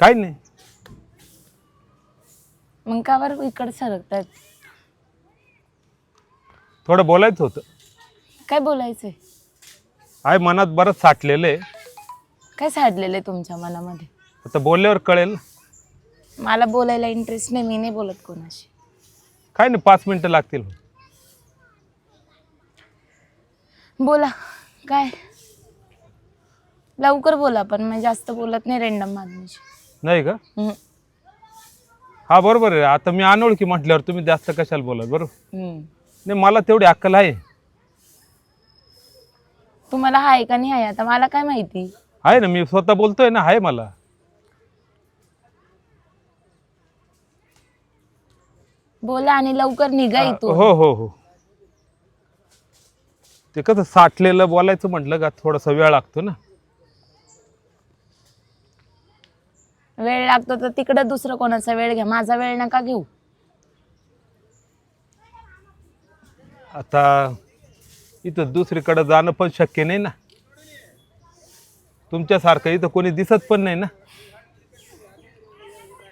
काय नाही. मग का बरं इकडे सरकतात थोडं बोलायचं होतं. काय बोलायचंय? आहे मनात बरंच साठलेलं आहे काय साडलेलं आहे तुमच्या मनामध्ये? आता बोलल्यावर कळेल मला बोलायला इंटरेस्ट नाही मी नाही बोलत कोणाशी. काय नाही पाच मिनटं लागतील. बोला काय? लवकर बोला पण मी जास्त बोलत नाही रेंडम माणूस. नाही का? हा बरोबर आहे. आता मी अनोळखी म्हटल्यावर तुम्ही जास्त कशाला बोला बरोबर? नाही मला तेवढी अक्कल आहे. तुम्हाला आहे का नाही आहे आता मला काय माहिती? आहे ना मी स्वतः बोलतोय ना आहे मला. बोला आणि लवकर निघा इथून. हो हो हो. ते कसं साठलेलं बोलायचं म्हटलं का थोडासा वेळ लागतो ना? वेळ लागतो तर तिकडे दुसरं कोणाचा वेळ घ्या माझा वेळ नका घेऊ. आता इथं दुसरीकडे जाणं पण शक्य नाही ना. तुमच्यासारखं इथं कोणी दिसत पण नाही ना.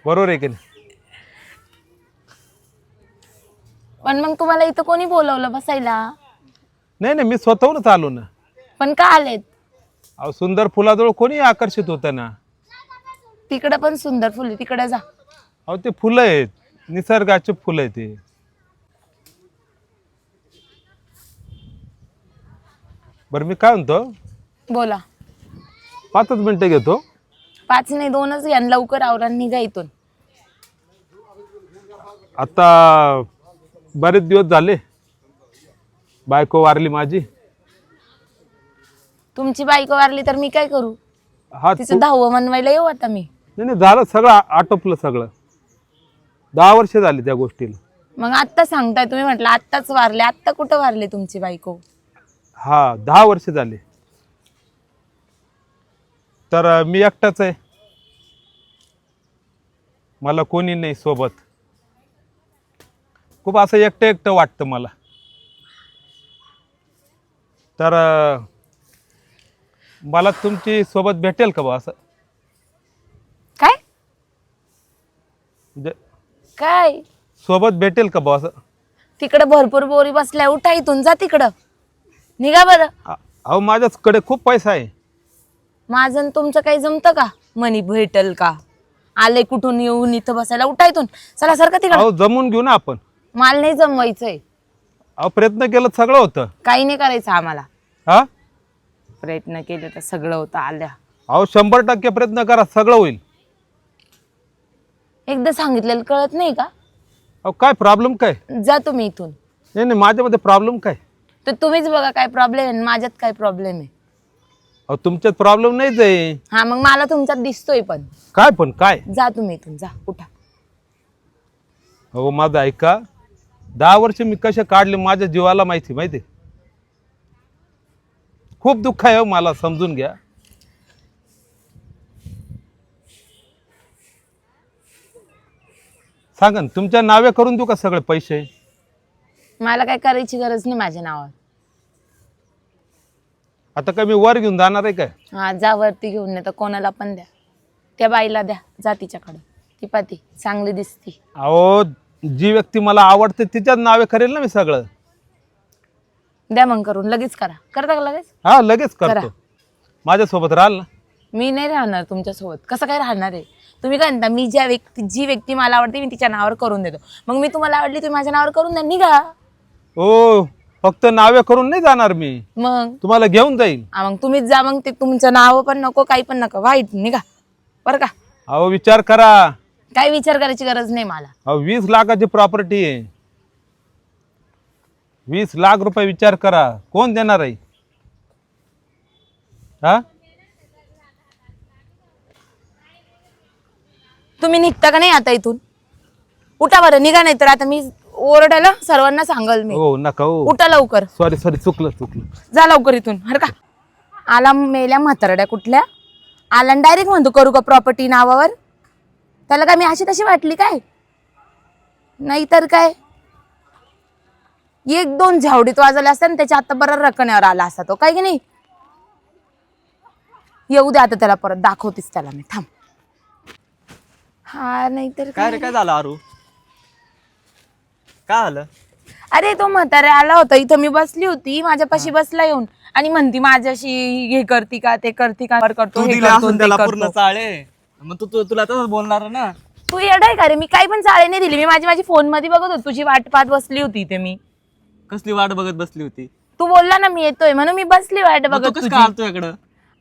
बरोबर आहे की नाही? पण मग तुम्हाला इथं कोणी बोलवलं बसायला? नाही नाही मी स्वतःहूनच आलो ना. पण का आलेत? अहो सुंदर फुलाजवळ कोणी आकर्षित होतं ना? तिकडे पण सुंदर फुले तिकडे जा. अहो ते फुलं आहेत. निसर्गाचे फुलं आहे ते. बरं मी काय म्हणतो? बोला. पाचच मिनटं घेतो. पाच नाही दोनच घ्या आणि लवकर आवरा निघा इथून. आता बरेच दिवस झाले. बायको वारली माझी. तुमची बायको वारली तर मी काय करू? हा तिचं तू- दहावं मनवायला येऊ आता मी. नाही नाही झालं सगळं आटोपलं सगळं. दहा वर्ष झाली त्या गोष्टीला. मग आत्ता सांगताय तुम्ही म्हटलं आत्ताच वारले आत्ता कुठं वारले तुमची बायको? हा दहा वर्ष झाले. तर अं, मी एकटाच आहे. मला कोणी नाही सोबत. खूप असं एकटं एकटं वाटतं मला. तर अं, मला तुमची सोबत भेटेल का बा असं काय काय? सोबत भेटेल का बा असं तिकडं भरपूर बोरी बसल्या. उठा इथून जा तिकडं. निघा बरं. अहो माझ्याकडे खूप पैसा आहे. माझं आणि तुमचं काही जमतं का? मनी भेटल का? आले कुठून येऊन इथं बसायला? उठा इथून. चला सारखं तिकडं? अहो जमून घेऊ ना आपण. माल नाही जमवायचंय. अहो प्रयत्न केलं तर सगळं होतं. काही नाही करायचं आम्हाला. हा? प्रयत्न केले तर सगळं होतं आल्या. अहो शंभर टक्के प्रयत्न करा सगळं होईल. एकदा सांगितलेलं कळत नाही का? अहो काय प्रॉब्लेम काय? जा तुम्ही इथून. नाही नाही माझ्यामध्ये प्रॉब्लेम काय? तर तुम्हीच बघा काय प्रॉब्लेम आहे आणि माझ्यात काय प्रॉब्लेम आहे. अहो तुमच्यात प्रॉब्लेम नाहीच आहे. हा मग मला तुमच्यात दिसतोय पण. काय पण काय? जा तुम्ही इथून जा उठा. अहो माझं ऐका दहा वर्ष मी कसे काढले माझ्या जीवाला माहिती माहिती खूप दुःख आहे हो मला समजून घ्या. सांगा ना तुमच्या नावे करून देऊ का सगळे पैसे? मला काय करायची गरज नाही माझ्या नावावर. आता काय मी वर घेऊन जाणार आहे काय? हा जा वरती घेऊन नाही तर कोणाला पण द्या. त्या बाईला द्या जा तिच्याकडे. ती पाती चांगली दिसती. अहो जी व्यक्ती मला आवडते तिच्याच नावे करेल ना मी सगळं. द्या मग करून लगेच करा. करता का लगेच? हा लगेच करा. करतो. माझ्यासोबत राहाल ना. मी नाही राहणार तुमच्यासोबत. कसं काय राहणार आहे? तुम्ही काय म्हणता मी ज्या व्यक्ती जी व्यक्ती मला आवडते मी तिच्या नावावर करून देतो. मग मी तुम्हाला आवडली तुम्ही माझ्या नावावर करून द्या निघा. हो फक्त नावे करून नाही जाणार मी. मग? तुम्हाला घेऊन जाईल हा, मग तुम्हीच जा मग ते तुमचं नाव पण नको काही पण नको. वाईट निघा. बरं का? अहो विचार करा. काही विचार करायची गरज नाही मला. अहो वीस लाखाची प्रॉपर्टी आहे. वीस लाख रुपये विचार करा. कोण देणार आहे? हा? तुम्ही निघता का नाही आता इथून? उठा बरं निघा नाही तर आता मी ओरडायला सर्वांना सांगल मी. हो नका हो. उठा लवकर. सॉरी सॉरी चुकलं चुकलं. जा लवकर इथून हर का आला मेल्या म्हातारड्या कुठल्या? आला डायरेक्ट म्हणतो करू का प्रॉपर्टी नावावर? त्याला काय मी अशी तशी वाटली काय? नाहीतर काय? एक दोन झावडीत वाजवले असते ना त्याच्या आता बरं रकण्यावर आला असता तो काय की नाही? येऊ दे आता त्याला परत दाखवतीस त्याला मी थांब. हा नाहीतर काय रे काय? झालं आरू? काय झालं? अरे तो म्हातारा आला होता. इथं मी बसली होती. माझ्यापाशी बसला येऊन. आणि म्हणती माझ्याशी हे करती का ते करती का वर करतो तू हे दिले करतो, असून ते त्याला करतो. पूर्ण चाळे. मग तू तू- तुला तसंच बोलणार ना? तू येडाय का रे? मी काही पण चाळे नाही दिली. मी माझी माझी फोनमध्ये बघत होती. तुझी वाट पाहत बसली होती इथे मी. कसली वाट बघत बसली होती? तू बोलला ना मी येतोय म्हणून मी बसली वाट बघत तुझी. तुझ्याकडं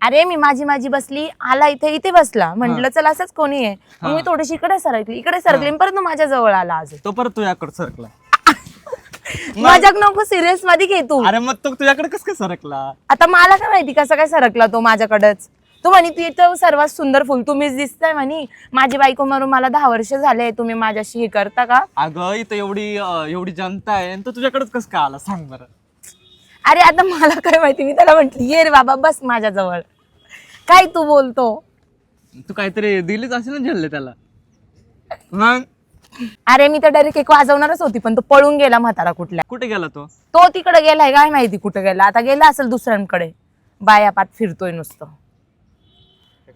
अरे मी माझी माझी बसली आला इथे इथे बसला. म्हंटल चल असंच कोणी आहे. मग मी थोडीशी इकडे सरकली इकडे सरकली आणि परत तू माझ्या जवळ आला अजून. तो परत तुझ्याकडे सरकला. माझ्या नको सिरियसमध्ये घे तू. अरे मग तो तुझ्याकडे कस काय सरकला? आता मला काय माहिती कसं काय सरकला तो माझ्याकडेच. तू म्हणे ती तर सर्वात सुंदर फुल. तुम्हीच दिसताय म्हणे. माझी बायको मारून मला दहा वर्ष झाले तुम्ही माझ्याशी हे करता का? अगं इथं एवढी अं, एवढी जनता आहे. आणि तो तुझ्याकडेच कस काय आला? सांग बरं. अरे आता मला काय माहिती? मी त्याला म्हंटली ये रे बाबा बस माझ्याजवळ. काय तू बोलतो? तू काहीतरी दिलीच असेल ना झेलले त्याला. मग? अरे मी तर डायरेक्ट एक वाजवणारच होती पण तो पळून गेला म्हातारा कुठल्या. कुठे गेला तो? तो तिकडे गेलाय काय माहिती कुठे गेला. आता गेला असेल दुसऱ्यांकडे. बाया पात फिरतोय नुसतं.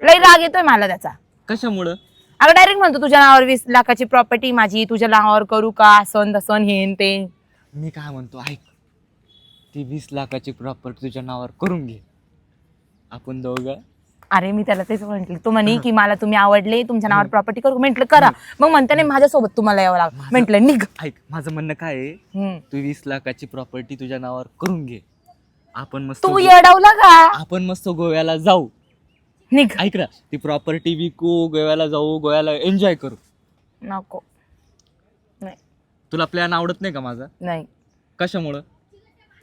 लई राग येतोय मला त्याचा. कशामुळं? अगं डायरेक्ट म्हणतो तुझ्या नावावर वीस लाखाची प्रॉपर्टी माझी तुझ्या नावावर करू का? असं तसं हेन ते. मी काय म्हणतो ऐक. ती वीस लाखाची प्रॉपर्टी तुझ्या नावावर करून घे. आपण दोघं. अरे मी त्याला तेच म्हटलं. तू म्हणे की मला तुम्ही आवडले तुमच्या नावावर प्रॉपर्टी करू. म्हटलं करा. मग म्हणते नाही माझ्यासोबत तुम्हाला यावं लाग म्हटलं निघ. ऐक माझं म्हणणं काय आहे? हम्म. तू वीस लाखाची प्रॉपर्टी तुझ्या नावावर करून घे. आपण मस्त तू येडवला का? आपण मस्त गोव्याला जाऊ. निघ. ऐक ना ती प्रॉपर्टी विकू गोव्याला जाऊ गोव्याला एन्जॉय करू. नको. नाही. तुला प्लॅन आवडत नाही का माझा? नाही. कशामुळं?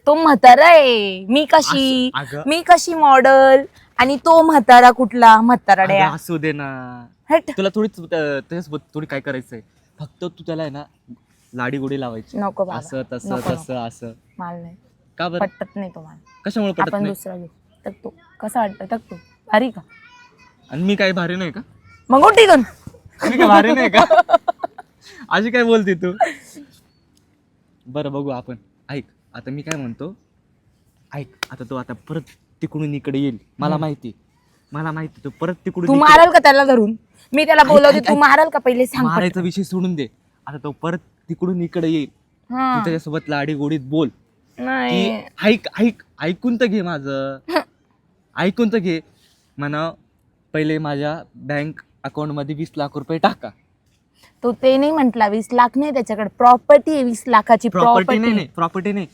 तो म्हातारा आहे. मी कशी? असं- अगं. मी कशी मॉडल आणि तो म्हातारा कुठला? म्हाताराड्या अगं, असू दे ना. हट. तुला थोडीच त्याच्यासोबत थोडी काय करायचंय? फक्त तू त्याला आहे ना लाडी गोडी लावायची. नको बाबा असं तसं नको, तसं असं. मला नाही. का बरं? पटत नाही तो मला. कशामुळे पटत आपण नाही? दुसरा घेऊ. टकतो कसा वाटतं टकतो भारी का? आणि मी काय भारी नाही का? मग उठ मी काय भारी नाही का? अशी काय बोलते तू? बरं बघू आपण. ऐक. आता मी काय म्हणतो? ऐक. आता तो आता परत तिकडून इकडे येईल. मला माहिती. मला माहिती तो परत तू तिकडून इकडे- माराल का त्याला धरून? मी त्याला बोलवते तू. माराल का पहिले सांग मारायचा विषय सोडून दे. आता तो परत तिकडून इकडे येईल. तू हा. त्याच्यासोबत लाडी गोडीत बोल की नाही ऐक ऐक ऐकून तर घे माझं. ऐकून तर घे. म्हणा पहिले माझ्या बँक अकाउंटमध्ये वीस लाख रुपये टाका. तो ते नाही म्हंटला वीस लाख नाही त्याच्याकडे. प्रॉपर्टी आहे वीस लाखाची प्रॉपर्टी प्रॉपर्टी नाही नाही. प्रॉपर्टी नाही.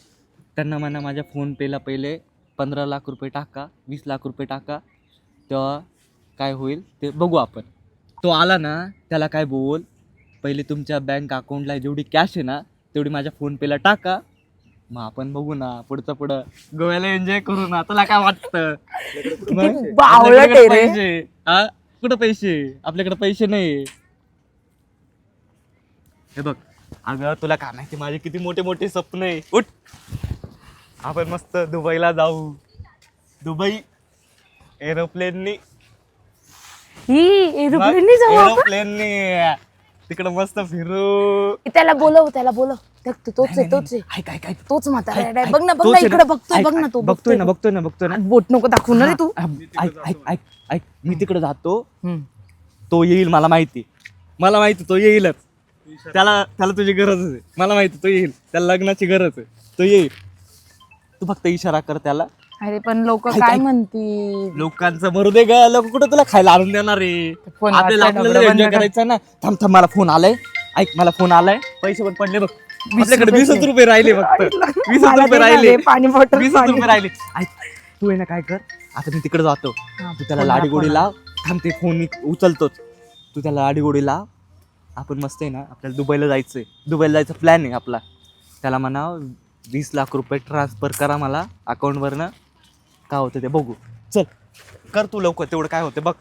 त्यांना म्हणा माझ्या फोन पेला पहिले पंधरा लाख रुपये टाका वीस लाख रुपये टाका तेव्हा काय होईल ते बघू आपण. तो आला ना त्याला काय बोल पहिले तुमच्या बँक अकाउंटला जेवढी कॅश आहे ना तेवढी माझ्या फोन पेला टाका. मग आपण बघू ना पुढचं पुढं. गोव्याला एन्जॉय करू ना तुला काय वाटतं? मग? बावळट आहे आपल्याकडे रे. पैसे हा? कुठं पैसे आपल्याकडे पैसे नाही हे बघ. अगं तुला काय माहिती माझे किती मोठे मोठे स्वप्न आहे. उठ. आपण मस्त दुबईला जाऊ. दुबई एरोप्लेननी ही एरोप्लेननी जाऊ आपण? एरोप्लेननी तिकडे मस्त फिरू. त्याला बोलव त्याला बोलव. देख तू तोच आहे तोच आहे. तोच म्हातारा आहे. ऐक, बघ ना बघ ना इकडे बघतोय बघ ना तो बघतोय ना बघतोय ना बघतोय ना. बोट नको दाखवू ना रे तू. हा, ऐक ऐक ऐक ऐक. मी तिकडे जातो. तो येईल मला माहिती. मला माहिती तो येईलच. त्याला त्याला तुझी गरज आहे. मला माहिती तो येईल. त्याला लग्नाची गरज आहे. तो येईल. तू फक्त इशारा कर त्याला. अरे पण लोक ऐक, काय ऐक. म्हणतील? लोकांचं मरू दे ग. लोक कुठं तुला खायला आणून देणार फोन आपल्याला डबडं एन्जॉय कर. करायचं ना. थांब थांब मला फोन आलाय. ऐक मला फोन आलाय. पैसे पण पडले बघ. आपल्याकडे रुपये वीसच रुपये राहिले फक्त. वीसच मला रुपये दे ना राहिले. रे, पाणी बॉटल वीसच. रुपये राहिले. ऐक तू आहे ना काय कर? आता मी तिकडे जातो. तू त्याला लाडी लाव, गोडी लाव. थांब ते फोन उचलतोच. तू त्याला लाडी गोडी लाव. आपण मस्त आहे ना आपल्याला दुबईला जायचंय. दुबईला जायचा प्लॅन आहे आपला. त्याला म्हणा वीस लाख रुपये ट्रान्सफर करा मला अकाउंटवरनं काय होतं ते बघू. चल कर तू लवकर तेवढं काय होतं बघ.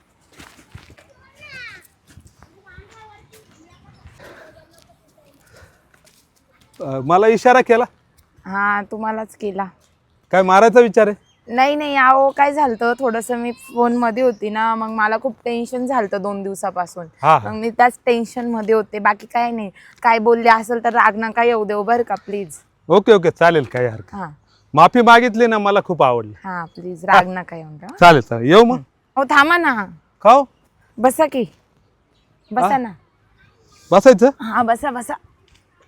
अं, मला इशारा केला. हा तुम्हालाच केला. काय मारायचा विचार आहे? नाही नाही अहो काय झालं थोडंसं मी फोनमध्ये होती ना मग मला खूप टेन्शन झालं दोन दिवसापासून. हा हा. मग मी त्याच टेन्शनमध्ये होते. बाकी काय नाही. काय बोलले असेल तर राग नका येऊ देऊ बरं का प्लीज ओके ओके चालेल काही हरकत हा. माफी मागितली ना मला खूप आवडली. हा प्लीज राग नका येऊन चालेल चालेल. येऊ मग. हो थांबा ना. खाऊ? बसा की. बसा ना. बसायचं? हा बसा बसा.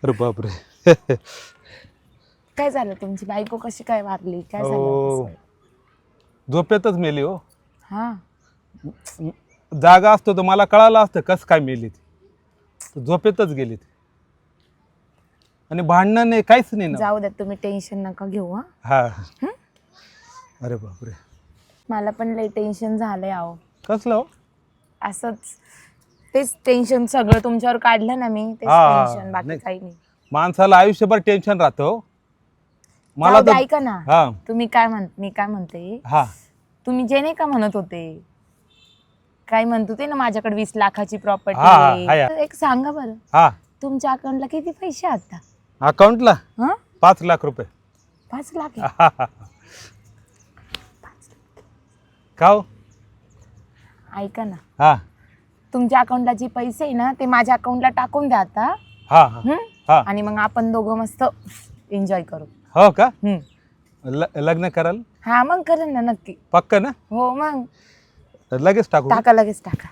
अरे बापरे. काय झालं तुमची बायको कशी काय वारली? काय झालं हो? झोपेतच मेली हो. हा. जागा असतो तर मला कळालं असतं कसं काय मेली ती. झोपेतच गेली ती. आणि भांडणं नाही काहीच नाही ना. जाऊ द्या तुम्ही टेन्शन नका घेऊ हा. हा. अरे बापरे. मला पण लई टेन्शन झालंय अहो. कसलं हो? असंच. तेच टेन्शन सगळं तुमच्यावर काढलं ना मी तेच हा, टेन्शन बाकी नाही. काही नाही. माणसाला आयुष्यभर टेन्शन राहतं हो. मला जाऊ दे, तर ऐका ना. हा. तुम्ही काय म्हण मी काय म्हणते? हा. तुम्ही जे नाही का म्हणत होते काय म्हणत होते ना माझ्याकडे वीस लाखाची हा, प्रॉपर्टी हा. एक सांगा बरं. हा. तुमच्या अकाउंटला किती पैसे आहेत? आता अकाउंटला? हा? पाच लाख रुपये. पाच लाख आहे. का हो ऐका ना. हा. तुमच्या अकाउंटला जे पैसे आहे ना ते माझ्या अकाउंटला टाकून द्या आता. हा हा. हं? हा. आणि मग आपण दोघं मस्त एन्जॉय करू. हो का? हं. ल- लग्न कराल? हा मग करेन ना नक्की. पक्क ना? हो मग. लगेच टाकू टाका लगेच टाका.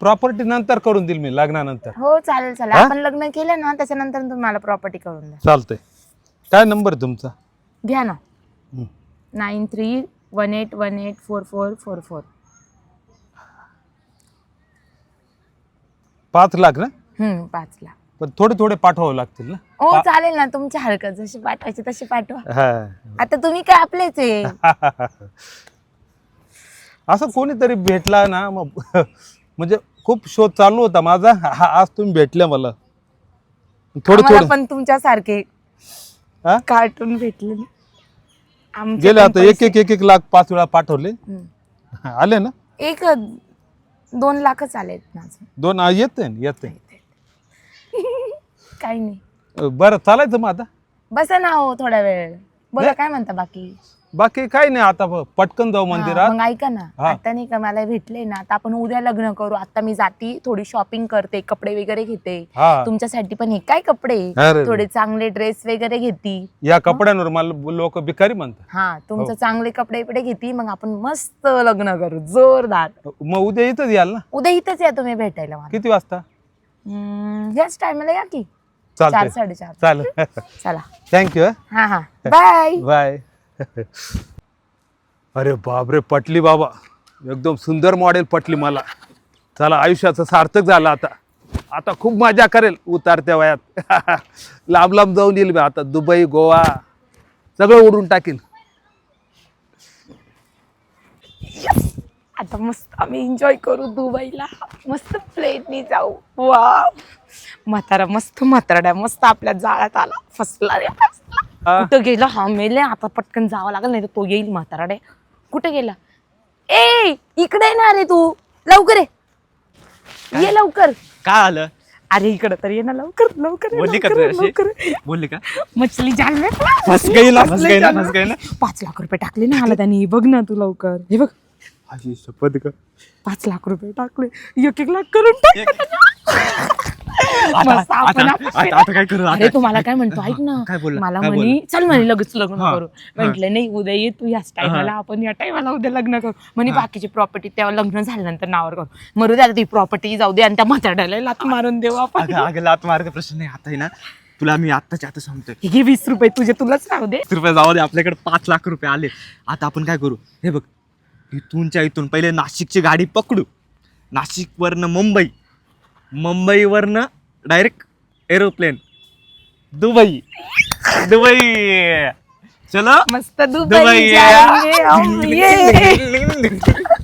प्रॉपर्टी नंतर करून देईल मी लग्नानंतर. हो चालेल चालेल. हा? आपण लग्न केलं ना त्याच्यानंतर तुम्हाला प्रॉपर्टी करून द्या. चालतंय. काय नंबर आहे तुमचा? घ्या ना. हं. Nine three one eight one eight four four four four पाच लाख ना? हम्म पाच लाख. पण थोडे थोडे पाठवावं लागतील ना? हो चालेल ना तुमच्या हरकत जशी पाठवायची तशी पाठवा. हा. आता तुम्ही काय आपलेच आहे. असं कोणीतरी भेटला ना मग म्हणजे खूप शोध चालू होता माझा. हा- आज तुम्ही भेटले मला. थोडं आम्हाला थोडं. पण तुमच्यासारखे हा? कार्टून भेटले. आमचे गेले पण आता एक पैसे- एक एक एक लाख पाच वेळा पाठवले. हम्म. आले ना? एक दोन लाखच आलेत माझं. दोन येते येते काही नाही. बरं चालायचं मग आता. बसा ना हो थोडा वेळ. बोला काय म्हणता बाकी? बाकी काही नाही आता पटकन जाऊ मंदिरात. मग ऐका ना हा. आता नाही का मला भेटले ना आता आपण उद्या लग्न करू. आता मी जाती थोडी शॉपिंग करते कपडे वगैरे घेते. हा. तुमच्यासाठी पण हे काय कपडे? अरे. थोडे चांगले ड्रेस वगैरे घेती. या कपड्यांवर मला लोक भिकारी म्हणतात. हा तुमचं हो. चांगले कपडे बिपडे घेती मग आपण मस्त लग्न करू. जोरदार. मग उद्या इथंच याल ना? उद्या इथंच या तुम्ही भेटायला मला. किती वाजता? हम्म, ह्याच टायमाला या की. चार चालतंय साडेचार. चालेल. चला. थँक्यू हा. हा बाय बाय अरे बापरे पटली बाबा. एकदम सुंदर मॉडेल पटली मला. चला आयुष्याचं सार्थक झालं आता. आता खूप मजा करेल उतारत्या वयात. लांब लांब जाऊन येईल मी आता. दुबई गोवा सगळं उडून टाकीन. आता मस्त आम्ही एन्जॉय करू दुबईला. मस्त प्लेननी जाऊ. वा म्हातारा मस्त म्हातारड्या मस्त आपल्या जाळ्यात आला. फसला रे फसला. कुठं गेला? हा मेले आता पटकन जावं लागेल नाही तर तो येईल म्हातारडे. कुठे गेला? ए इकडे येणार रे तू. लवकर ये. ये लवकर. काय आलं? अरे इकडे तर ये ना लवकर लवकर ये, बोलली का लवकर तू ये, अशी? लवकर ये. बोलली का? मछली जाल में फस गई ना, फस गई ना. फस गई ना. पाच लाख रुपये टाकले ना मला त्यांनी बघ ना तू लवकर. हे बघ. अशी शपथ का? पाच लाख रुपये टाकले. एक एक लाख करून टाक आता मस्त आपण आता- आपण आता- आता काय करू? अरे तो मला काय म्हणतो? ऐक ना. काय बोलला? मला काय म्हणे चल म्हणे लगेच लग्न हा, करू. म्हटलं नाही उद्या ये तू याच टायमाला आपण या टायमाला उद्या लग्न करू. म्हणे बाकीची प्रॉपर्टी तेव्हा लग्न झाल्यानंतर नावावर करू. मरू द्या ती प्रॉपर्टी जाऊ दे आणि त्या म्हाताड्याला लात मारून देऊ आपण. अगं अगं लात मारायचा प्रश्न नाही. आता आहे ना तुला मी आत्ताच्या आता सांगतोय. हे घे वीस रुपये तुझे तुलाच राहू दे. वीस रुपये जाऊ दे आपल्याकडे पाच लाख रुपये आले. आता आपण काय करू? हे बघ इथूनच्या इथून पहिले नाशिकची गाडी पकडू. नाशिकवरनं मुंबई. मुंबईवरनं डायरेक्ट एरोप्लेन दुबई. दुबई. चलो. मस्त दुबई दुबई. जाएंगे हम, ये. दुबई